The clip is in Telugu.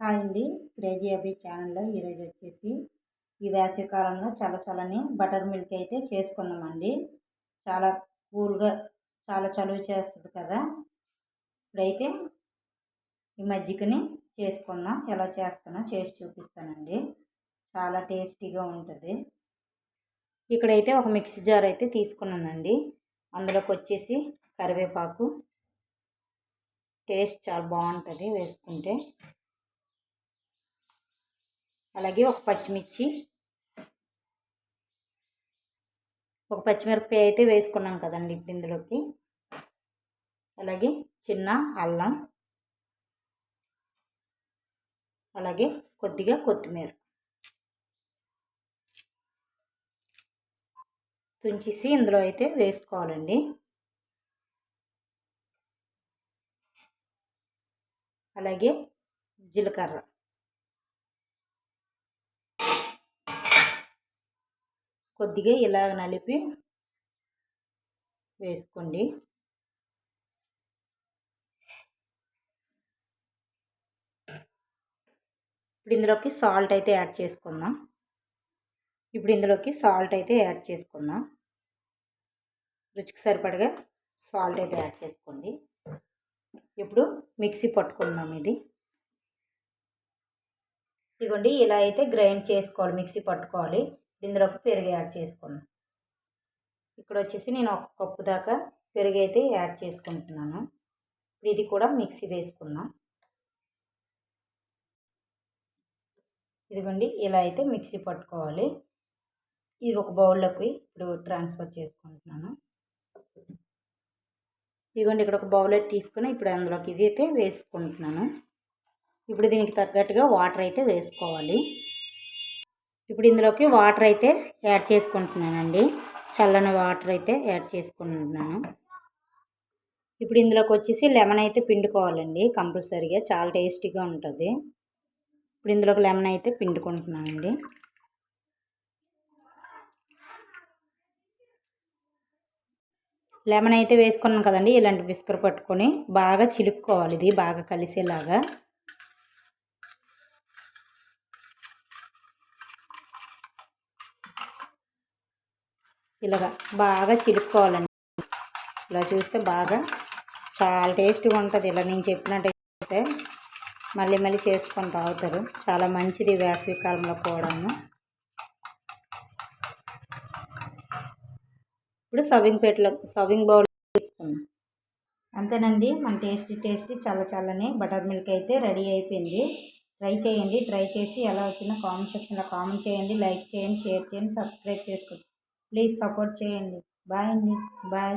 హాయ్ అండి. క్రేజీ అబీ ఛానల్లో ఈరోజు వచ్చేసి ఈ వేసవికాలంలో చల్ల చల్లని బటర్ మిల్క్ అయితే చేసుకున్నామండి. చాలా కూల్గా చాలా చలువ చేస్తుంది కదా. ఇప్పుడైతే ఈ మజ్జిగని చేసుకున్నాం ఎలా చేస్తానో చేసి చూపిస్తానండి. చాలా టేస్టీగా ఉంటుంది. ఇక్కడైతే ఒక మిక్సీ జార్ అయితే తీసుకున్నానండి. అందులోకి వచ్చేసి కరివేపాకు. టేస్ట్ చాలా బాగుంటుంది వేసుకుంటే. అలాగే ఒక పచ్చిమిర్చి ఒక పచ్చిమిరపకాయ అయితే వేసుకున్నాం కదండి ఇప్పుడు ఇందులోకి. అలాగే చిన్న అల్లం అలాగే కొద్దిగా కొత్తిమీర. తుంచేసి ఇందులో అయితే వేసుకోవాలండి. అలాగే జీలకర్ర. కొద్దిగా ఇలా నలిపి వేసుకోండి. ఇప్పుడు ఇందులోకి సాల్ట్ అయితే యాడ్ చేసుకుందాం. ఇప్పుడు ఇందులోకి సాల్ట్ అయితే యాడ్ చేసుకుందాం. రుచికి సరిపడగా సాల్ట్ అయితే యాడ్ చేసుకోండి. ఇప్పుడు మిక్సీ పట్టుకుందాం ఇది. ఇదిగోండి ఇలా అయితే గ్రైండ్ చేసుకోవాలి మిక్సీ పట్టుకోవాలి. ఇందులోకి పెరుగు యాడ్ చేసుకుందాం. ఇక్కడ వచ్చేసి నేను ఒక కప్పు దాకా పెరుగు అయితే యాడ్ చేసుకుంటున్నాను. ఇప్పుడు ఇది కూడా మిక్సీ వేసుకుందాం. ఇదిగోండి ఇలా అయితే మిక్సీ పట్టుకోవాలి. ఇది ఒక బౌల్లోకి ఇప్పుడు ట్రాన్స్ఫర్ చేసుకుంటున్నాను. ఇదిగోండి ఇక్కడ ఒక బౌల్ అయితే తీసుకుని ఇప్పుడు అందులోకి ఇది అయితే వేసుకుంటున్నాను. ఇప్పుడు దీనికి తగ్గట్టుగా వాటర్ అయితే వేసుకోవాలి. ఇప్పుడు ఇందులోకి వాటర్ అయితే యాడ్ చేసుకుంటున్నానండి. చల్లని వాటర్ అయితే యాడ్ చేసుకుంటున్నాను. ఇప్పుడు ఇందులోకి వచ్చేసి లెమన్ అయితే పిండుకోవాలండి. కంపల్సరీగా చాలా టేస్టీగా ఉంటుంది. ఇప్పుడు ఇందులోకి లెమన్ అయితే పిండుకుంటున్నానండి. లెమన్ అయితే వేసుకున్నాం కదండి. ఇలాంటి బిస్కర్ పట్టుకొని బాగా చిలుక్కోవాలి. ఇది బాగా కలిసేలాగా. ఇలాగా బాగా చిలుపుకోవాలండి. ఇలా చూస్తే బాగా చాలా టేస్ట్గా ఉంటుంది. ఇలా నేను చెప్పినట్టయితే మళ్ళీ మళ్ళీ చేసుకొని తాగుతారు. చాలా మంచిది వేసవి కాలంలో కూడాను. ఇప్పుడు సవింగ్ ప్లేట్లో సవింగ్ బౌల్ తీసుకుందాం. అంతేనండి. మన టేస్టీ టేస్టీ చాలా చల్లని బటర్ మిల్క్ అయితే రెడీ అయిపోయింది. ట్రై చేయండి. ట్రై చేసి ఎలా వచ్చిందో కామెంట్ సెక్షన్లో కామెంట్ చేయండి. లైక్ చేయండి షేర్ చేయండి సబ్స్క్రైబ్ చేసుకోండి. ప్లీజ్ సపోర్ట్ చేయండి. బాయ్ అండి. బాయ్.